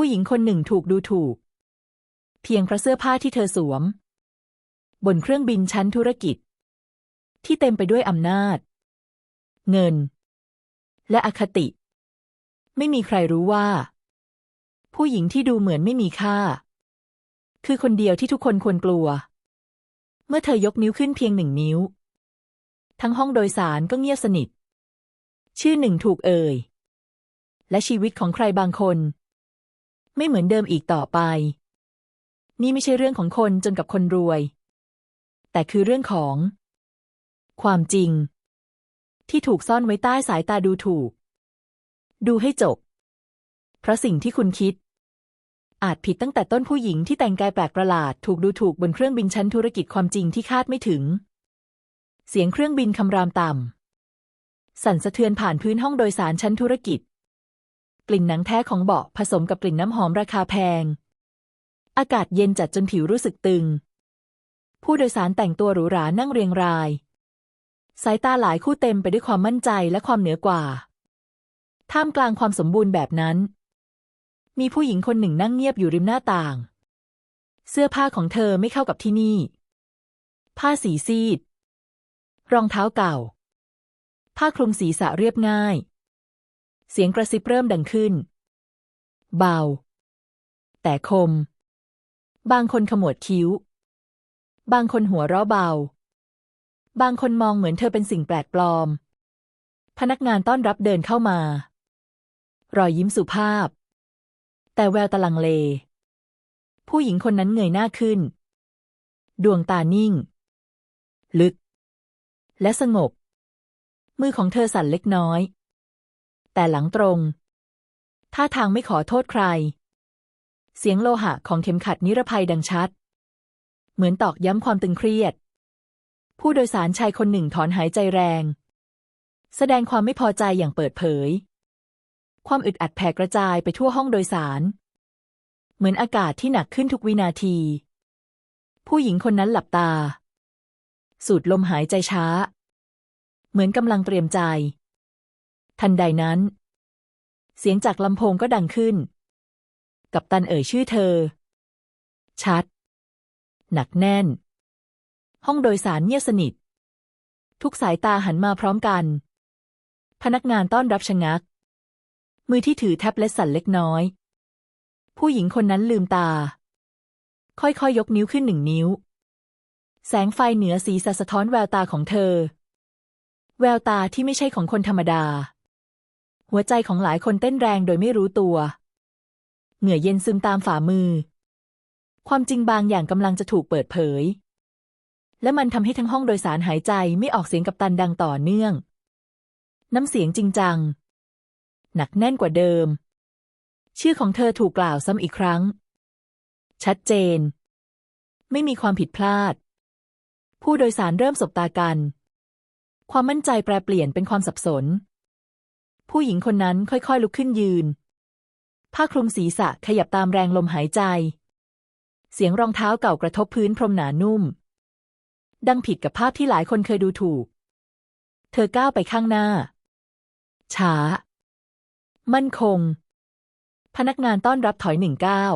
ผู้หญิงคนหนึ่งถูกดูถูก เพียงเพราะเสื้อผ้าที่เธอสวม บนเครื่องบินชั้นธุรกิจ ที่เต็มไปด้วยอำนาจ เงิน และอคติ ไม่มีใครรู้ว่า ผู้หญิงที่ดูเหมือนไม่มีค่า คือคนเดียวที่ทุกคนควรกลัว เมื่อเธอยกนิ้วขึ้นเพียงหนึ่งนิ้ว ทั้งห้องโดยสารก็เงียบสนิท ชื่อหนึ่งถูกเอ่ยและชีวิตของใครบางคน ไม่เหมือนเดิมอีกต่อไป นี่ไม่ใช่เรื่องของคนจนกับคนรวย แต่คือเรื่องของ ความจริง ที่ถูกซ่อนไว้ใต้สายตาดูถูก ดูให้จบ เพราะสิ่งที่คุณคิด อาจผิดตั้งแต่ต้นผู้หญิงที่แต่งกายแปลกประหลาด ถูกดูถูกบนเครื่องบินชั้นธุรกิจความจริงที่คาดไม่ถึง เสียงเครื่องบินคำรามต่ำสั่นสะเทือนผ่านพื้นห้องโดยสารชั้นธุรกิจ กลิ่นหนังแท้ของเบาะผสมกับกลิ่นน้ำหอมราคาแพง อากาศเย็นจัดจนผิวรู้สึกตึง ผู้โดยสารแต่งตัวหรูหรานั่งเรียงราย สายตาหลายคู่เต็มไปด้วยความมั่นใจและความเหนือกว่า ท่ามกลางความสมบูรณ์แบบนั้น มีผู้หญิงคนหนึ่งนั่งเงียบอยู่ริมหน้าต่าง เสื้อผ้าของเธอไม่เข้ากับที่นี่ ผ้าสีซีด รองเท้าเก่า ผ้าคลุมศีรษะเรียบง่าย เสียงกระซิบเริ่มดังขึ้น เบา แต่คม บางคนขมวดคิ้ว บางคนหัวเราะเบา บางคนมองเหมือนเธอเป็นสิ่งแปลกปลอม พนักงานต้อนรับเดินเข้ามา รอยยิ้มสุภาพ แต่แววตะลังเล ผู้หญิงคนนั้นเงยหน้าขึ้น ดวงตานิ่ง ลึก และสงบมือของเธอสั่นเล็กน้อย แต่หลังตรงท่าทางไม่ขอโทษใคร เสียงโลหะของเข็มขัดนิรภัยดังชัด เหมือนตอกย้ำความตึงเครียด ผู้โดยสารชายคนหนึ่งถอนหายใจแรง แสดงความไม่พอใจอย่างเปิดเผย ความอึดอัดแผ่กระจายไปทั่วห้องโดยสาร เหมือนอากาศที่หนักขึ้นทุกวินาที ผู้หญิงคนนั้นหลับตา สูดลมหายใจช้า เหมือนกำลังเตรียมใจ ทันใดนั้น เสียงจากลำโพงก็ดังขึ้น กับตันเอ่ยชื่อเธอ ชัด หนักแน่น ห้องโดยสารเงียบสนิท ทุกสายตาหันมาพร้อมกัน พนักงานต้อนรับชะงัก มือที่ถือแท็บเล็ตสั่นเล็กน้อย ผู้หญิงคนนั้นลืมตา ค่อยๆยยกนิ้วขึ้นหนึ่งนิ้ว แสงไฟเหนือสีสะสะท้อนแววตาของเธอ แววตาที่ไม่ใช่ของคนธรรมดา หัวใจของหลายคนเต้นแรงโดยไม่รู้ตัว เหงื่อเย็นซึมตามฝ่ามือ ความจริงบางอย่างกำลังจะถูกเปิดเผย และมันทำให้ทั้งห้องโดยสารหายใจไม่ออกเสียงกับตันดังต่อเนื่อง น้ำเสียงจริงจัง หนักแน่นกว่าเดิม ชื่อของเธอถูกกล่าวซ้ำอีกครั้ง ชัดเจน ไม่มีความผิดพลาด ผู้โดยสารเริ่มสบตากัน ความมั่นใจแปรเปลี่ยนเป็นความสับสน ผู้หญิงคนนั้นค่อยๆลุกขึ้นยืน ผ้าคลุมศีรษะขยับตามแรงลมหายใจ เสียงรองเท้าเก่ากระทบพื้นพรมหนานุ่ม ดังผิดกับภาพที่หลายคนเคยดูถูก เธอก้าวไปข้างหน้า ช้า มั่นคง พนักงานต้อนรับถอยหนึ่งก้าว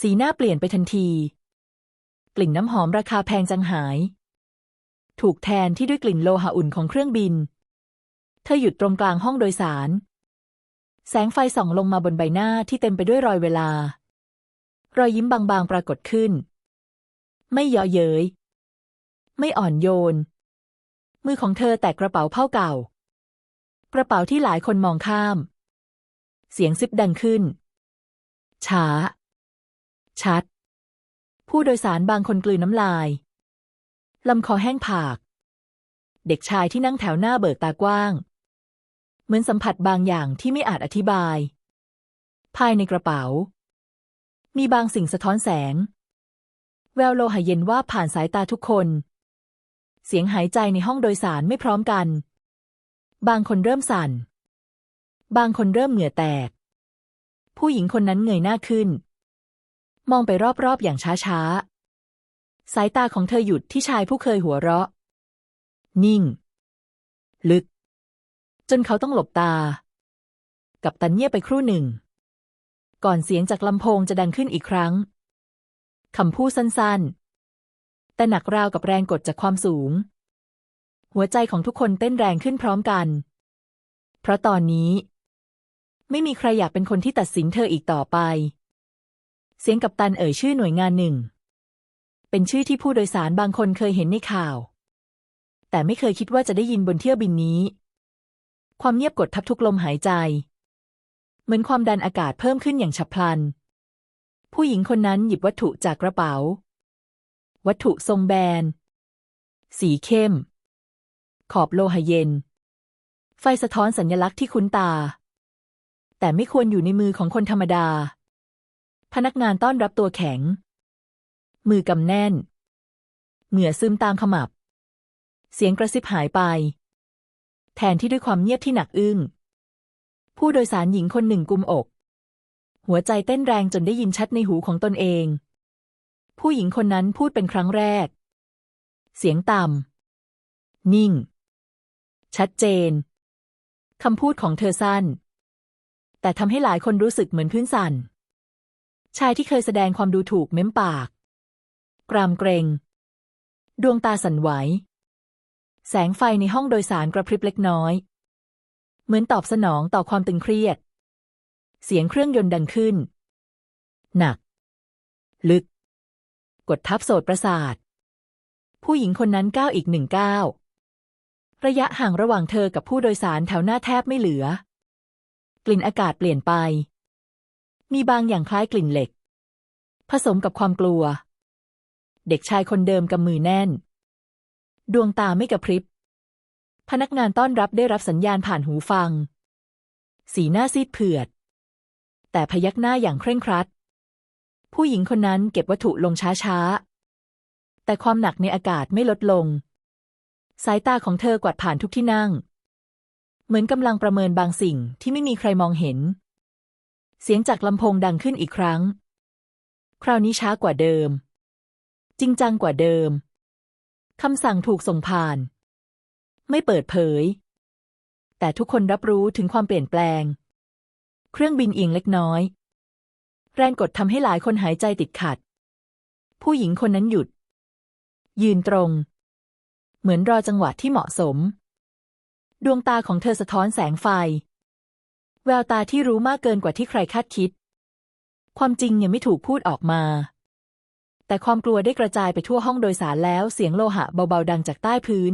สีหน้าเปลี่ยนไปทันที กลิ่นน้ำหอมราคาแพงจังหาย ถูกแทนที่ด้วยกลิ่นโลหะอุ่นของเครื่องบิน เธอหยุดตรงกลางห้องโดยสาร แสงไฟส่องลงมาบนใบหน้าที่เต็มไปด้วยรอยเวลา รอยยิ้มบางๆปรากฏขึ้น ไม่เยาะเย้ย ไม่อ่อนโยน มือของเธอแตะกระเป๋าเผ้าเก่า กระเป๋าที่หลายคนมองข้าม เสียงซิบดังขึ้น ช้า ชัด ผู้โดยสารบางคนกลืนน้ำลาย ลำคอแห้งผากเด็กชายที่นั่งแถวหน้าเบิกตากว้าง เหมือนสัมผัสบางอย่างที่ไม่อาจอธิบาย ภายในกระเป๋า มีบางสิ่งสะท้อนแสง แววโลหะเย็นว่าผ่านสายตาทุกคน เสียงหายใจในห้องโดยสารไม่พร้อมกัน บางคนเริ่มสั่น บางคนเริ่มเหงื่อแตก ผู้หญิงคนนั้นเงยหน้าขึ้น มองไปรอบๆอย่างช้าๆสายตาของเธอหยุดที่ชายผู้เคยหัวเราะ นิ่ง ลึก จนเขาต้องหลบตา กับตันเงียบไปครู่หนึ่ง ก่อนเสียงจากลำโพงจะดังขึ้นอีกครั้งคำพูดสั้นๆ แต่หนักราวกับแรงกดจากความสูง หัวใจของทุกคนเต้นแรงขึ้นพร้อมกัน เพราะตอนนี้ ไม่มีใครอยากเป็นคนที่ตัดสินเธออีกต่อไป เสียงกัปตันเอ่ยชื่อหน่วยงานหนึ่ง เป็นชื่อที่ผู้โดยสารบางคนเคยเห็นในข่าว แต่ไม่เคยคิดว่าจะได้ยินบนเที่ยวบินนี้ ความเงียบกดทับทุกลมหายใจ เหมือนความดันอากาศเพิ่มขึ้นอย่างฉับพลัน ผู้หญิงคนนั้นหยิบวัตถุจากกระเป๋า วัตถุทรงแบน สีเข้ม ขอบโลหะเย็น ไฟสะท้อนสัญลักษณ์ที่คุ้นตา แต่ไม่ควรอยู่ในมือของคนธรรมดา พนักงานต้อนรับตัวแข็ง มือกำแน่น เหงื่อซึมตามขมับ เสียงกระซิบหายไป แทนที่ด้วยความเงียบที่หนักอึ้ง ผู้โดยสารหญิงคนหนึ่งกุมอก หัวใจเต้นแรงจนได้ยินชัดในหูของตนเอง ผู้หญิงคนนั้นพูดเป็นครั้งแรก เสียงต่ำ นิ่ง ชัดเจน คำพูดของเธอสั้น แต่ทำให้หลายคนรู้สึกเหมือนพื้นสั่น ชายที่เคยแสดงความดูถูกเม้มปาก กรามเกรง ดวงตาสั่นไหว แสงไฟในห้องโดยสารกระพริบเล็กน้อย เหมือนตอบสนองต่อความตึงเครียด เสียงเครื่องยนต์ดังขึ้น หนัก ลึก กดทับโสดประสาท ผู้หญิงคนนั้นก้าวอีกหนึ่งก้าวระยะห่างระหว่างเธอกับผู้โดยสารแถวหน้าแทบไม่เหลือ กลิ่นอากาศเปลี่ยนไป มีบางอย่างคล้ายกลิ่นเหล็ก ผสมกับความกลัว เด็กชายคนเดิมกำมือแน่น ดวงตาไม่กระพริบ พนักงานต้อนรับได้รับสัญญาณผ่านหูฟัง สีหน้าซีดเผือด แต่พยักหน้าอย่างเคร่งครัด ผู้หญิงคนนั้นเก็บวัตถุลงช้าๆ แต่ความหนักในอากาศไม่ลดลง สายตาของเธอกวาดผ่านทุกที่นั่ง เหมือนกำลังประเมินบางสิ่งที่ไม่มีใครมองเห็น เสียงจากลำโพงดังขึ้นอีกครั้ง คราวนี้ช้ากว่าเดิม จริงจังกว่าเดิม คำสั่งถูกส่งผ่าน ไม่เปิดเผย แต่ทุกคนรับรู้ถึงความเปลี่ยนแปลง เครื่องบินเอียงเล็กน้อย แรงกดทำให้หลายคนหายใจติดขัด ผู้หญิงคนนั้นหยุด ยืนตรง เหมือนรอจังหวะที่เหมาะสม ดวงตาของเธอสะท้อนแสงไฟ แววตาที่รู้มากเกินกว่าที่ใครคาดคิด ความจริงยังไม่ถูกพูดออกมา แต่ความกลัวได้กระจายไปทั่วห้องโดยสารแล้วเสียงโลหะเบาๆดังจากใต้พื้น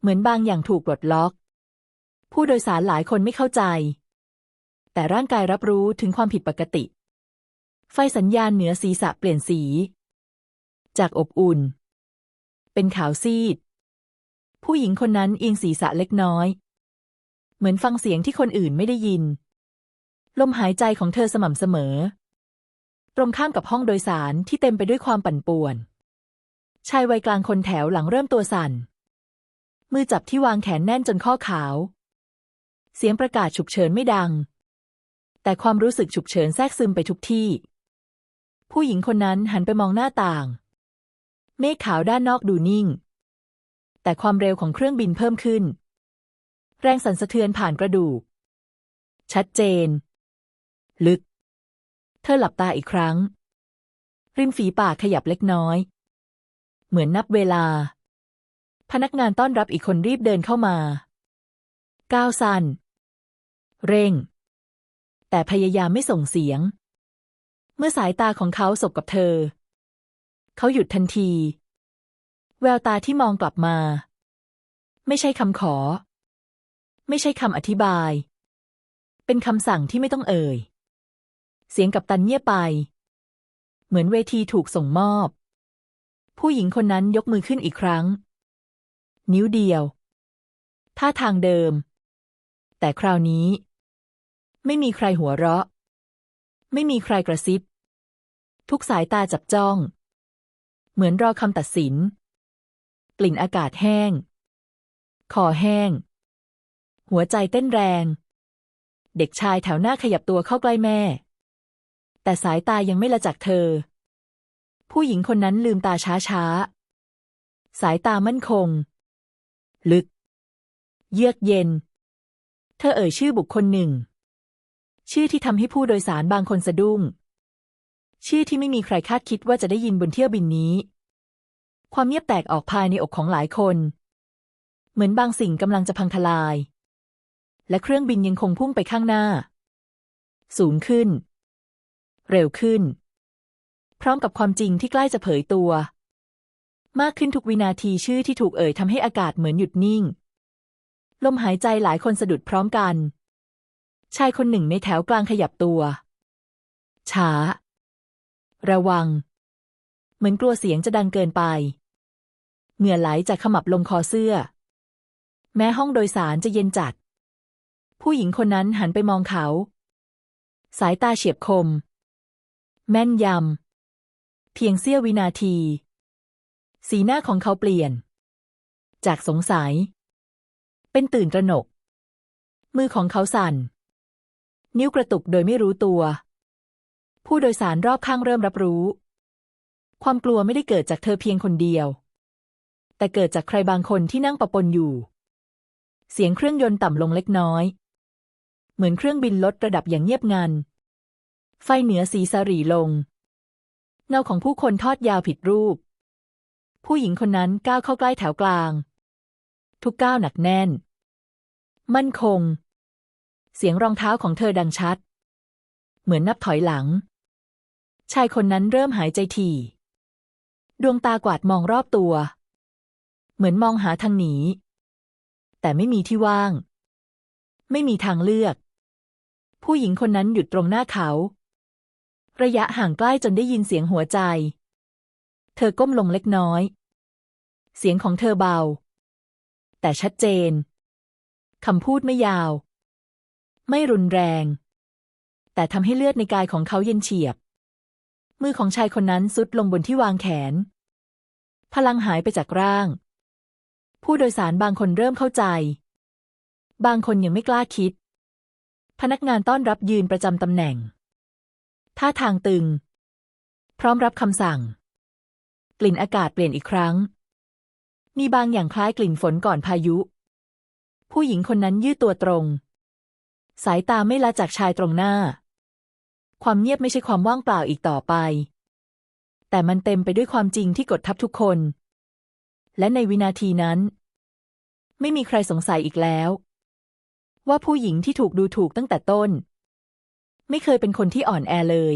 เหมือนบางอย่างถูกปลดล็อก ผู้โดยสารหลายคนไม่เข้าใจ แต่ร่างกายรับรู้ถึงความผิดปกติ ไฟสัญญาณเหนือศีรษะเปลี่ยนสี จากอบอุ่น เป็นขาวซีด ผู้หญิงคนนั้นเอียงศีรษะเล็กน้อย เหมือนฟังเสียงที่คนอื่นไม่ได้ยิน ลมหายใจของเธอสม่ำเสมอ ตรงข้ามกับห้องโดยสารที่เต็มไปด้วยความปั่นป่วน ชายวัยกลางคนแถวหลังเริ่มตัวสั่น มือจับที่วางแขนแน่นจนข้อขาว เสียงประกาศฉุกเฉินไม่ดัง แต่ความรู้สึกฉุกเฉินแทรกซึมไปทุกที่ ผู้หญิงคนนั้นหันไปมองหน้าต่าง เมฆขาวด้านนอกดูนิ่ง แต่ความเร็วของเครื่องบินเพิ่มขึ้น แรงสั่นสะเทือนผ่านกระดูก ชัดเจน ลึก เธอหลับตาอีกครั้ง ริมฝีปากขยับเล็กน้อย เหมือนนับเวลา พนักงานต้อนรับอีกคนรีบเดินเข้ามา ก้าวสันเร่ง แต่พยายามไม่ส่งเสียง เมื่อสายตาของเขาสบกับเธอ เขาหยุดทันที แววตาที่มองกลับมา ไม่ใช่คำขอ ไม่ใช่คำอธิบาย เป็นคำสั่งที่ไม่ต้องเอ่ย เสียงกับตันเงียบไป เหมือนเวทีถูกส่งมอบ ผู้หญิงคนนั้นยกมือขึ้นอีกครั้ง นิ้วเดียว ท่าทางเดิม แต่คราวนี้ ไม่มีใครหัวเราะ ไม่มีใครกระซิบ ทุกสายตาจับจ้อง เหมือนรอคำตัดสิน กลิ่นอากาศแห้ง คอแห้ง หัวใจเต้นแรง เด็กชายแถวหน้าขยับตัวเข้าใกล้แม่ แต่สายตายังไม่ละจากเธอ ผู้หญิงคนนั้นลืมตาช้าๆ สายตามั่นคง ลึก เยือกเย็น เธอเอ่ยชื่อบุคคลหนึ่ง ชื่อที่ทำให้ผู้โดยสารบางคนสะดุ้ง ชื่อที่ไม่มีใครคาดคิดว่าจะได้ยินบนเที่ยวบินนี้ ความเงียบแตกออกภายในอกของหลายคน เหมือนบางสิ่งกำลังจะพังทลาย และเครื่องบินยังคงพุ่งไปข้างหน้า สูงขึ้น เร็วขึ้น พร้อมกับความจริงที่ใกล้จะเผยตัว มากขึ้นทุกวินาทีชื่อที่ถูกเอ่ยทำให้อากาศเหมือนหยุดนิ่ง ลมหายใจหลายคนสะดุดพร้อมกัน ชายคนหนึ่งในแถวกลางขยับตัว ช้า ระวัง เหมือนกลัวเสียงจะดังเกินไป เหงื่อไหลจากขมับลงคอเสื้อ แม้ห้องโดยสารจะเย็นจัด ผู้หญิงคนนั้นหันไปมองเขาสายตาเฉียบคม แม่นยำ เพียงเสี้ยววินาที สีหน้าของเขาเปลี่ยน จากสงสัย เป็นตื่นตระหนก มือของเขาสั่น นิ้วกระตุกโดยไม่รู้ตัว ผู้โดยสารรอบข้างเริ่มรับรู้ ความกลัวไม่ได้เกิดจากเธอเพียงคนเดียว แต่เกิดจากใครบางคนที่นั่งปะปนอยู่ เสียงเครื่องยนต์ต่ำลงเล็กน้อย เหมือนเครื่องบินลดระดับอย่างเงียบงัน ไฟเหนือสีสรีลง เงาของผู้คนทอดยาวผิดรูป ผู้หญิงคนนั้นก้าวเข้าใกล้แถวกลาง ทุกก้าวหนักแน่น มั่นคง เสียงรองเท้าของเธอดังชัด เหมือนนับถอยหลัง ชายคนนั้นเริ่มหายใจถี่ ดวงตากวาดมองรอบตัว เหมือนมองหาทางหนี แต่ไม่มีที่ว่าง ไม่มีทางเลือกผู้หญิงคนนั้นหยุดตรงหน้าเขา ระยะห่างใกล้จนได้ยินเสียงหัวใจ เธอก้มลงเล็กน้อย เสียงของเธอเบา แต่ชัดเจนคำพูดไม่ยาว ไม่รุนแรง แต่ทำให้เลือดในกายของเขาเย็นเฉียบ มือของชายคนนั้นซุดลงบนที่วางแขน พลังหายไปจากร่าง ผู้โดยสารบางคนเริ่มเข้าใจ บางคนยังไม่กล้าคิด พนักงานต้อนรับยืนประจำตำแหน่ง ท่าทางตึง พร้อมรับคำสั่ง กลิ่นอากาศเปลี่ยนอีกครั้ง มีบางอย่างคล้ายกลิ่นฝนก่อนพายุ ผู้หญิงคนนั้นยืดตัวตรง สายตาไม่ละจากชายตรงหน้า ความเงียบไม่ใช่ความว่างเปล่าอีกต่อไป แต่มันเต็มไปด้วยความจริงที่กดทับทุกคน และในวินาทีนั้น ไม่มีใครสงสัยอีกแล้ว ว่าผู้หญิงที่ถูกดูถูกตั้งแต่ต้น ไม่เคยเป็นคนที่อ่อนแอเลย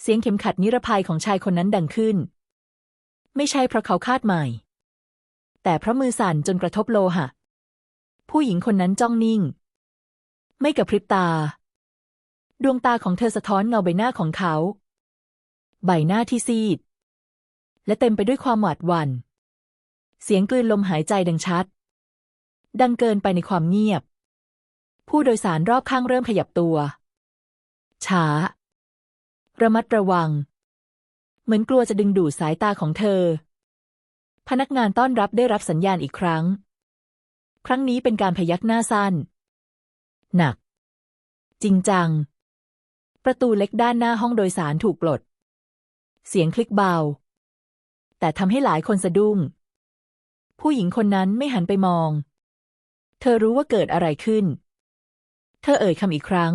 เสียงเข็มขัดนิรภัยของชายคนนั้นดังขึ้น ไม่ใช่เพราะเขาคาดหม่แต่เพราะมือสั่นจนกระทบโลหะ ผู้หญิงคนนั้นจ้องนิ่ง ไม่กระพริบตา ดวงตาของเธอสะท้อนเงาใบหน้าของเขา ใบหน้าที่ซีด และเต็มไปด้วยความหวาดหวัน่น เสียงกลืนลมหายใจดังชัด ดังเกินไปในความเงียบ ผู้โดยสารรอบข้างเริ่มขยับตัว ช้า ระมัดระวัง เหมือนกลัวจะดึงดูดสายตาของเธอ พนักงานต้อนรับได้รับสัญญาณอีกครั้ง ครั้งนี้เป็นการพยักหน้าสั้น หนัก จริงจัง ประตูเล็กด้านหน้าห้องโดยสารถูกปลด เสียงคลิกเบา แต่ทำให้หลายคนสะดุ้ง ผู้หญิงคนนั้นไม่หันไปมอง เธอรู้ว่าเกิดอะไรขึ้น เธอเอ่ยคำอีกครั้ง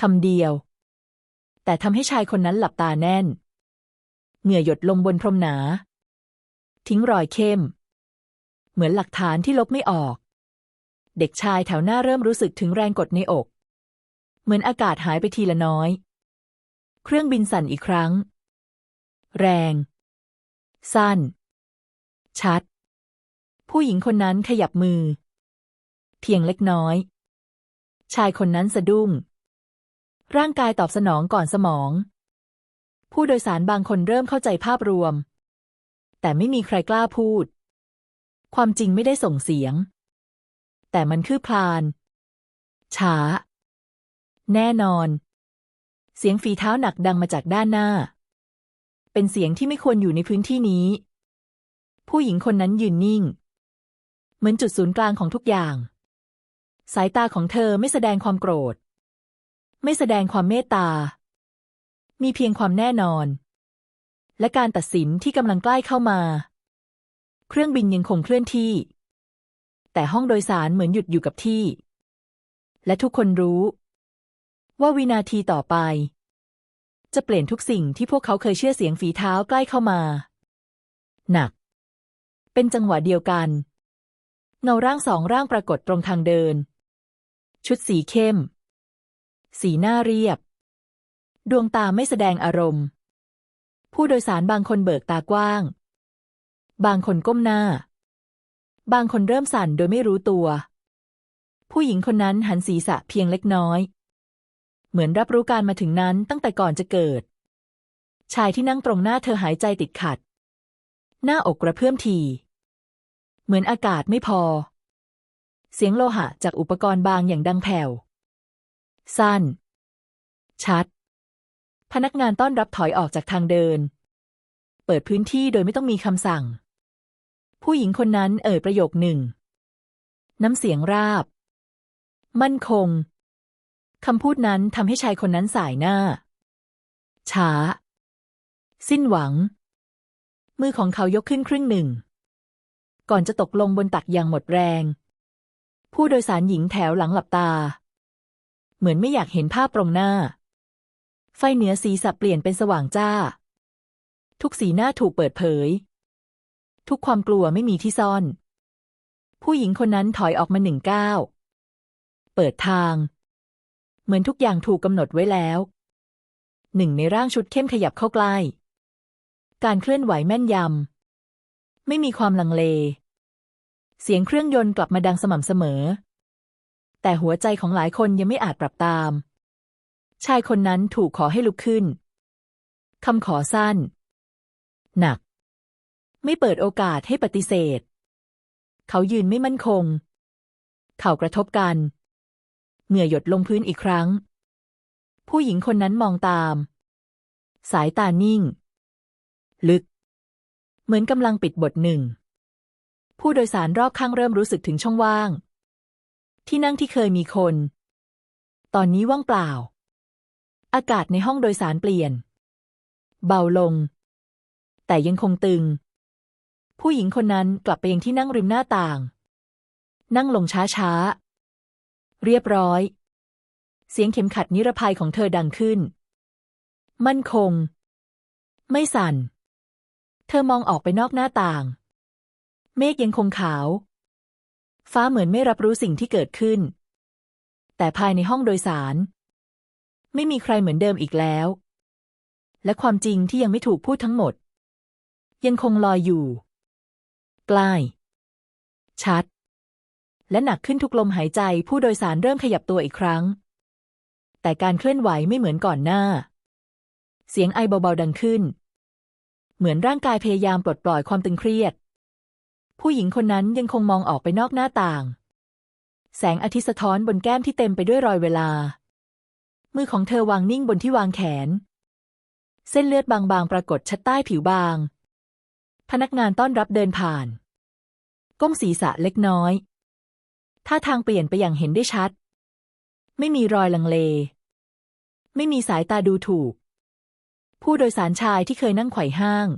คำเดียว แต่ทำให้ชายคนนั้นหลับตาแน่น เหงื่อหยดลงบนพรมหนา ทิ้งรอยเข้ม เหมือนหลักฐานที่ลบไม่ออก เด็กชายแถวหน้าเริ่มรู้สึกถึงแรงกดในอก เหมือนอากาศหายไปทีละน้อย เครื่องบินสั่นอีกครั้ง แรง สั้น ชัด ผู้หญิงคนนั้นขยับมือ เพียงเล็กน้อย ชายคนนั้นสะดุ้ง ร่างกายตอบสนองก่อนสมอง ผู้โดยสารบางคนเริ่มเข้าใจภาพรวม แต่ไม่มีใครกล้าพูด ความจริงไม่ได้ส่งเสียง แต่มันคือพลาน ช้า แน่นอน เสียงฝีเท้าหนักดังมาจากด้านหน้า เป็นเสียงที่ไม่ควรอยู่ในพื้นที่นี้ ผู้หญิงคนนั้นยืนนิ่ง เหมือนจุดศูนย์กลางของทุกอย่าง สายตาของเธอไม่แสดงความโกรธ ไม่แสดงความเมตตา มีเพียงความแน่นอน และการตัดสินที่กำลังใกล้เข้ามา เครื่องบินยังคงเคลื่อนที่ แต่ห้องโดยสารเหมือนหยุดอยู่กับที่ และทุกคนรู้ ว่าวินาทีต่อไป จะเปลี่ยนทุกสิ่งที่พวกเขาเคยเชื่อเสียงฝีเท้าใกล้เข้ามา หนัก เป็นจังหวะเดียวกันเงาร่างสองร่างปรากฏตรงทางเดิน ชุดสีเข้ม สีหน้าเรียบ ดวงตาไม่แสดงอารมณ์ ผู้โดยสารบางคนเบิกตากว้าง บางคนก้มหน้า บางคนเริ่มสั่นโดยไม่รู้ตัว ผู้หญิงคนนั้นหันศีรษะเพียงเล็กน้อย เหมือนรับรู้การมาถึงนั้นตั้งแต่ก่อนจะเกิด ชายที่นั่งตรงหน้าเธอหายใจติดขัด หน้าอกกระเพื่อมทีเหมือนอากาศไม่พอ เสียงโลหะจากอุปกรณ์บางอย่างดังแผ่ว สั้น ชัด พนักงานต้อนรับถอยออกจากทางเดิน เปิดพื้นที่โดยไม่ต้องมีคำสั่ง ผู้หญิงคนนั้นเอ่ยประโยคหนึ่ง น้ำเสียงราบ มั่นคงคำพูดนั้นทำให้ชายคนนั้นสายหน้า ช้า สิ้นหวัง มือของเขายกขึ้นครึ่งหนึ่ง ก่อนจะตกลงบนตักอย่างหมดแรง ผู้โดยสารหญิงแถวหลังหลับตา เหมือนไม่อยากเห็นภาพตรงหน้า ไฟเหนือสีสับเปลี่ยนเป็นสว่างจ้า ทุกสีหน้าถูกเปิดเผย ทุกความกลัวไม่มีที่ซ่อน ผู้หญิงคนนั้นถอยออกมาหนึ่งก้าวเปิดทาง เหมือนทุกอย่างถูกกำหนดไว้แล้วหนึ่งในร่างชุดเข้มขยับเข้าใกล้ การเคลื่อนไหวแม่นยำ ไม่มีความลังเล เสียงเครื่องยนต์กลับมาดังสม่ำเสมอ แต่หัวใจของหลายคนยังไม่อาจปรับตาม ชายคนนั้นถูกขอให้ลุกขึ้นคำขอสั้น หนัก ไม่เปิดโอกาสให้ปฏิเสธ เขายืนไม่มั่นคง เข่ากระทบกัน เหงื่อหยดลงพื้นอีกครั้ง ผู้หญิงคนนั้นมองตาม สายตานิ่ง ลึก เหมือนกำลังปิดบทหนึ่ง ผู้โดยสารรอบข้างเริ่มรู้สึกถึงช่องว่าง ที่นั่งที่เคยมีคน ตอนนี้ว่างเปล่า อากาศในห้องโดยสารเปลี่ยน เบาลง แต่ยังคงตึง ผู้หญิงคนนั้นกลับไปยังที่นั่งริมหน้าต่าง นั่งลงช้าๆ เรียบร้อย เสียงเข็มขัดนิรภัยของเธอดังขึ้น มั่นคง ไม่สั่น เธอมองออกไปนอกหน้าต่าง เมฆยังคงขาว ฟ้าเหมือนไม่รับรู้สิ่งที่เกิดขึ้น แต่ภายในห้องโดยสาร ไม่มีใครเหมือนเดิมอีกแล้ว และความจริงที่ยังไม่ถูกพูดทั้งหมด ยังคงลอยอยู่ ใกล้ ชัด และหนักขึ้นทุกลมหายใจผู้โดยสารเริ่มขยับตัวอีกครั้ง แต่การเคลื่อนไหวไม่เหมือนก่อนหน้า เสียงไอเบาๆดังขึ้น เหมือนร่างกายพยายามปลดปล่อยความตึงเครียด ผู้หญิงคนนั้นยังคงมองออกไปนอกหน้าต่าง แสงอาทิตย์สะท้อนบนแก้มที่เต็มไปด้วยรอยเวลา มือของเธอวางนิ่งบนที่วางแขน เส้นเลือดบางๆ ปรากฏชัดใต้ผิวบาง พนักงานต้อนรับเดินผ่าน ก้มศีรษะเล็กน้อย ท่าทางเปลี่ยนไปอย่างเห็นได้ชัด ไม่มีรอยลังเล ไม่มีสายตาดูถูก ผู้โดยสารชายที่เคยนั่งไขว่ห้าง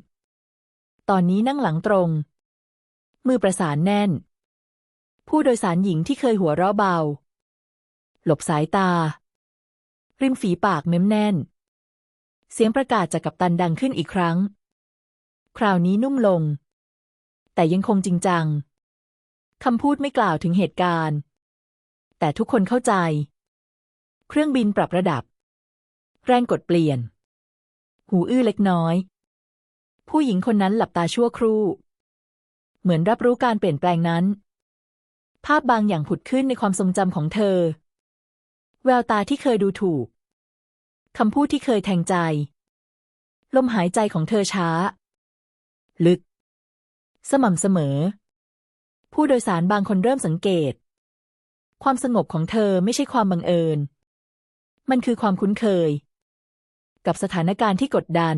ตอนนี้นั่งหลังตรง มือประสานแน่น ผู้โดยสารหญิงที่เคยหัวเราะเบา หลบสายตา ริมฝีปากเม้มแน่น เสียงประกาศจากกัปตันดังขึ้นอีกครั้ง คราวนี้นุ่มลง แต่ยังคงจริงจังคำพูดไม่กล่าวถึงเหตุการณ์ แต่ทุกคนเข้าใจ เครื่องบินปรับระดับ แรงกดเปลี่ยน หูอื้อเล็กน้อย ผู้หญิงคนนั้นหลับตาชั่วครู่ เหมือนรับรู้การเปลี่ยนแปลงนั้น ภาพบางอย่างผุดขึ้นในความทรงจำของเธอ แววตาที่เคยดูถูกคำพูดที่เคยแทงใจ ลมหายใจของเธอช้า ลึก สม่ำเสมอ ผู้โดยสารบางคนเริ่มสังเกต ความสงบของเธอไม่ใช่ความบังเอิญ มันคือความคุ้นเคย กับสถานการณ์ที่กดดัน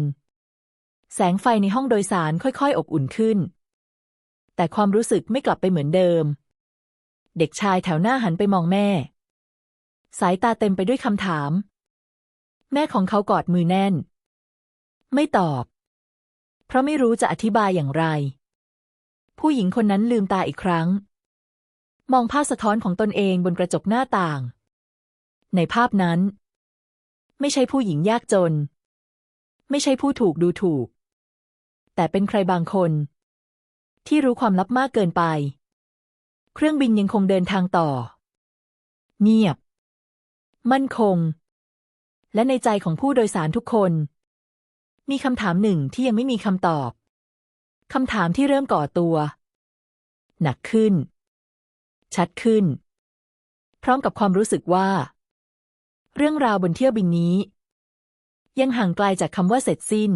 แสงไฟในห้องโดยสารค่อยๆ อบอุ่นขึ้น แต่ความรู้สึกไม่กลับไปเหมือนเดิม เด็กชายแถวหน้าหันไปมองแม่ สายตาเต็มไปด้วยคำถาม แม่ของเขากอดมือแน่น ไม่ตอบ เพราะไม่รู้จะอธิบายอย่างไร ผู้หญิงคนนั้นลืมตาอีกครั้ง มองภาพสะท้อนของตนเองบนกระจกหน้าต่าง ในภาพนั้น ไม่ใช่ผู้หญิงยากจน ไม่ใช่ผู้ถูกดูถูก แต่เป็นใครบางคน ที่รู้ความลับมากเกินไป เครื่องบินยังคงเดินทางต่อ เงียบ มั่นคง และในใจของผู้โดยสารทุกคน มีคำถามหนึ่งที่ยังไม่มีคำตอบคำถามที่เริ่มก่อตัว หนักขึ้น ชัดขึ้น พร้อมกับความรู้สึกว่า เรื่องราวบนเที่ยวบินนี้ ยังห่างไกลจากคำว่าเสร็จสิ้น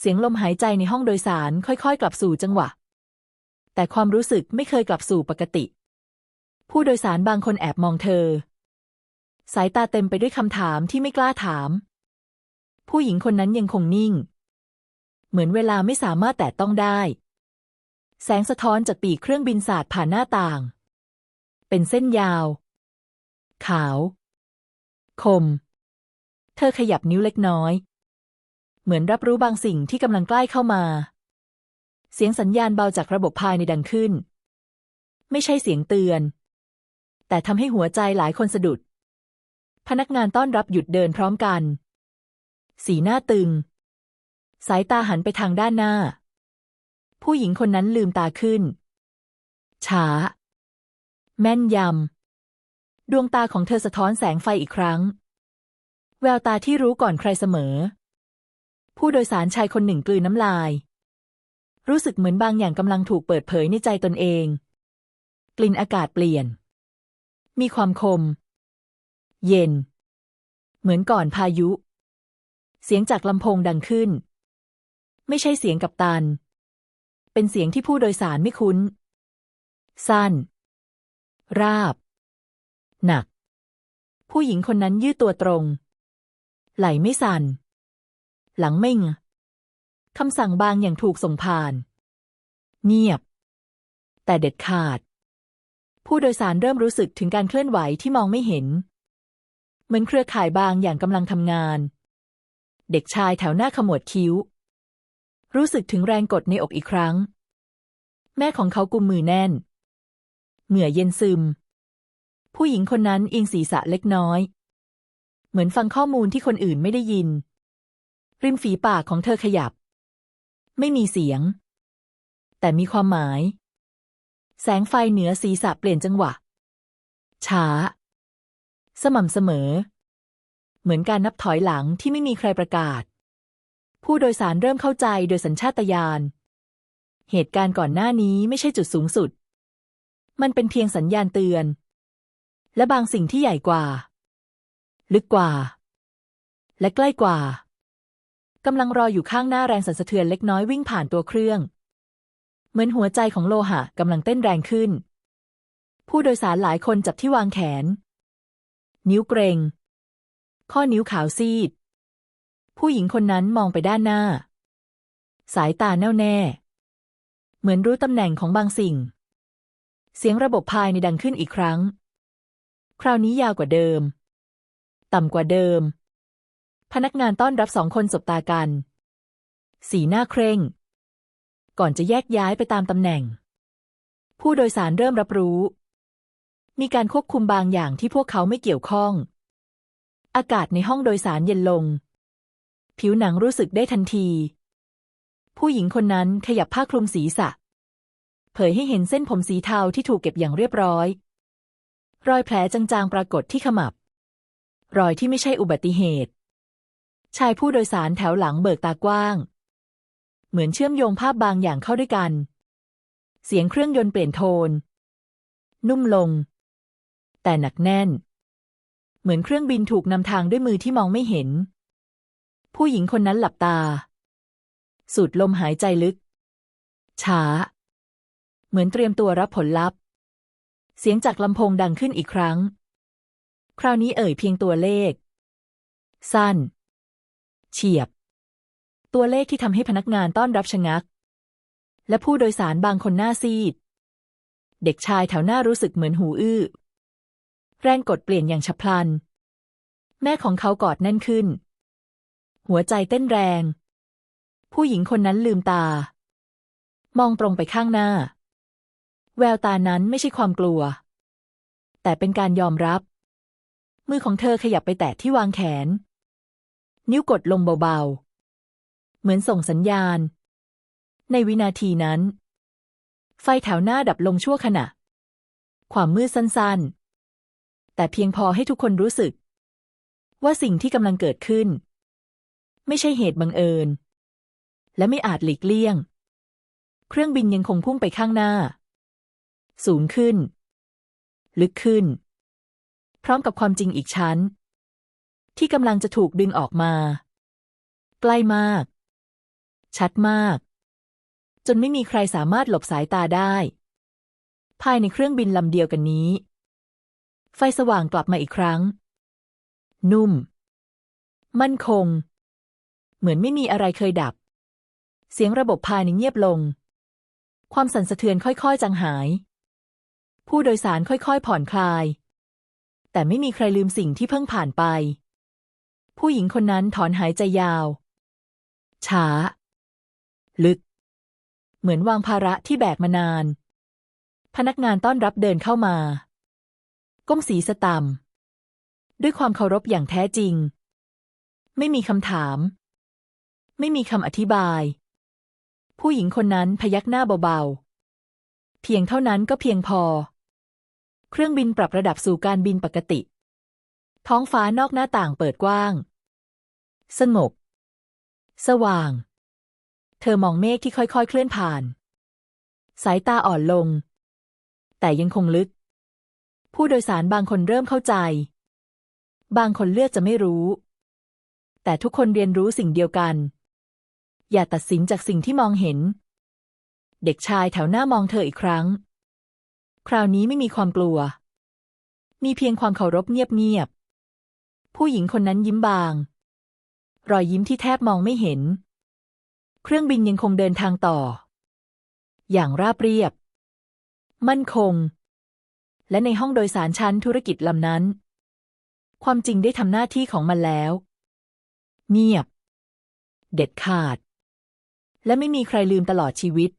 เสียงลมหายใจในห้องโดยสารค่อยๆ กลับสู่จังหวะ แต่ความรู้สึกไม่เคยกลับสู่ปกติ ผู้โดยสารบางคนแอบมองเธอ สายตาเต็มไปด้วยคำถามที่ไม่กล้าถาม ผู้หญิงคนนั้นยังคงนิ่ง เหมือนเวลาไม่สามารถแตะต้องได้ แสงสะท้อนจากปีกเครื่องบินสาดผ่านหน้าต่าง เป็นเส้นยาว ขาว คม เธอขยับนิ้วเล็กน้อย เหมือนรับรู้บางสิ่งที่กำลังใกล้เข้ามา เสียงสัญญาณเบาจากระบบภายในดังขึ้น ไม่ใช่เสียงเตือน แต่ทำให้หัวใจหลายคนสะดุด พนักงานต้อนรับหยุดเดินพร้อมกัน สีหน้าตึง สายตาหันไปทางด้านหน้า ผู้หญิงคนนั้นลืมตาขึ้น ช้า แม่นยำ ดวงตาของเธอสะท้อนแสงไฟอีกครั้ง แววตาที่รู้ก่อนใครเสมอ ผู้โดยสารชายคนหนึ่งกลืนน้ำลาย รู้สึกเหมือนบางอย่างกำลังถูกเปิดเผยในใจตนเอง กลิ่นอากาศเปลี่ยน มีความคม เย็น เหมือนก่อนพายุ เสียงจากลำโพงดังขึ้น ไม่ใช่เสียงกับตัน เป็นเสียงที่ผู้โดยสารไม่คุ้น สั้น ราบ หนัก ผู้หญิงคนนั้นยืดตัวตรง ไหลไม่สัน่น หลังไม่งคำสั่งบางอย่างถูกส่งผ่าน เงียบ แต่เด็ดขาด ผู้โดยสารเริ่มรู้สึกถึงการเคลื่อนไหวที่มองไม่เห็น เหมือนเครือข่ายบางอย่างกำลังทำงาน เด็กชายแถวหน้าขมวดคิ้ว รู้สึกถึงแรงกดในอกอีกครั้ง แม่ของเขากุมมือแน่น เหงื่อเย็นซึม ผู้หญิงคนนั้นอียงศีรษะเล็กน้อย เหมือนฟังข้อมูลที่คนอื่นไม่ได้ยิน ริมฝีปากของเธอขยับ ไม่มีเสียง แต่มีความหมาย แสงไฟเหนือศีรษะเปลี่ยนจังหวะ ช้า สม่ำเสมอ เหมือนการนับถอยหลังที่ไม่มีใครประกาศ ผู้โดยสารเริ่มเข้าใจโดยสัญชาตญาณ เหตุการณ์ก่อนหน้านี้ไม่ใช่จุดสูงสุด มันเป็นเพียงสัญญาณเตือน และบางสิ่งที่ใหญ่กว่า ลึกกว่า และใกล้กว่า กำลังรออยู่ข้างหน้าแรงสั่นสะเทือนเล็กน้อยวิ่งผ่านตัวเครื่อง เหมือนหัวใจของโลหะกำลังเต้นแรงขึ้น ผู้โดยสารหลายคนจับที่วางแขน นิ้วเกรง ข้อนิ้วขาวซีด ผู้หญิงคนนั้นมองไปด้านหน้า สายตาแน่วแน่ เหมือนรู้ตำแหน่งของบางสิ่ง เสียงระบบภายในดังขึ้นอีกครั้ง คราวนี้ยาวกว่าเดิม ต่ำกว่าเดิม พนักงานต้อนรับสองคนสบตากัน สีหน้าเคร่ง ก่อนจะแยกย้ายไปตามตำแหน่ง ผู้โดยสารเริ่มรับรู้ มีการควบคุมบางอย่างที่พวกเขาไม่เกี่ยวข้อง อากาศในห้องโดยสารเย็นลง ผิวหนังรู้สึกได้ทันที ผู้หญิงคนนั้นขยับผ้าคลุมศีรษะ เผยให้เห็นเส้นผมสีเทาที่ถูกเก็บอย่างเรียบร้อย รอยแผลจางๆปรากฏที่ขมับ รอยที่ไม่ใช่อุบัติเหตุ ชายผู้โดยสารแถวหลังเบิกตากว้าง เหมือนเชื่อมโยงภาพบางอย่างเข้าด้วยกัน เสียงเครื่องยนต์เปลี่ยนโทน นุ่มลง แต่หนักแน่น เหมือนเครื่องบินถูกนำทางด้วยมือที่มองไม่เห็น ผู้หญิงคนนั้นหลับตา สูดลมหายใจลึก ช้า เหมือนเตรียมตัวรับผลลัพธ์ เสียงจากลำโพงดังขึ้นอีกครั้ง คราวนี้เอ่ยเพียงตัวเลข สั้น เฉียบ ตัวเลขที่ทำให้พนักงานต้อนรับชะงัก และผู้โดยสารบางคนหน้าซีด เด็กชายแถวหน้ารู้สึกเหมือนหูอื้อ แรงกดเปลี่ยนอย่างฉับพลัน แม่ของเขากอดแน่นขึ้น หัวใจเต้นแรง ผู้หญิงคนนั้นลืมตา มองตรงไปข้างหน้า แววตานั้นไม่ใช่ความกลัว แต่เป็นการยอมรับมือของเธอขยับไปแตะที่วางแขน นิ้วกดลงเบาๆ เหมือนส่งสัญญาณ ในวินาทีนั้น ไฟแถวหน้าดับลงชั่วขณะ ความมืดสั้นๆ แต่เพียงพอให้ทุกคนรู้สึก ว่าสิ่งที่กำลังเกิดขึ้น ไม่ใช่เหตุบังเอิญ และไม่อาจหลีกเลี่ยง เครื่องบินยังคงพุ่งไปข้างหน้า สูงขึ้น ลึกขึ้น พร้อมกับความจริงอีกชั้น ที่กำลังจะถูกดึงออกมา ใกล้มาก ชัดมาก จนไม่มีใครสามารถหลบสายตาได้ ภายในเครื่องบินลำเดียวกันนี้ ไฟสว่างกลับมาอีกครั้ง นุ่ม มั่นคง เหมือนไม่มีอะไรเคยดับ เสียงระบบภายในเงียบลง ความสั่นสะเทือนค่อยๆ จางหาย ผู้โดยสารค่อยๆ ผ่อนคลาย แต่ไม่มีใครลืมสิ่งที่เพิ่งผ่านไป ผู้หญิงคนนั้นถอนหายใจยาว ช้า ลึก เหมือนวางภาระที่แบกมานาน พนักงานต้อนรับเดินเข้ามา ก้มศีรษะต่ำด้วยความเคารพอย่างแท้จริง ไม่มีคำถาม ไม่มีคำอธิบาย ผู้หญิงคนนั้นพยักหน้าเบาๆ เพียงเท่านั้นก็เพียงพอ เครื่องบินปรับระดับสู่การบินปกติ ท้องฟ้านอกหน้าต่างเปิดกว้าง สงบ สว่าง เธอมองเมฆที่ค่อยๆ เคลื่อนผ่าน สายตาอ่อนลง แต่ยังคงลึก ผู้โดยสารบางคนเริ่มเข้าใจ บางคนเลือกจะไม่รู้ แต่ทุกคนเรียนรู้สิ่งเดียวกัน อย่าตัดสินจากสิ่งที่มองเห็น เด็กชายแถวหน้ามองเธออีกครั้ง คราวนี้ไม่มีความกลัวมีเพียงความเคารพเงียบๆ ผู้หญิงคนนั้นยิ้มบาง รอยยิ้มที่แทบมองไม่เห็น เครื่องบินยังคงเดินทางต่อ อย่างราบเรียบ มั่นคง และในห้องโดยสารชั้นธุรกิจลำนั้น ความจริงได้ทำหน้าที่ของมันแล้ว เงียบ เด็ดขาด และไม่มีใครลืมตลอดชีวิต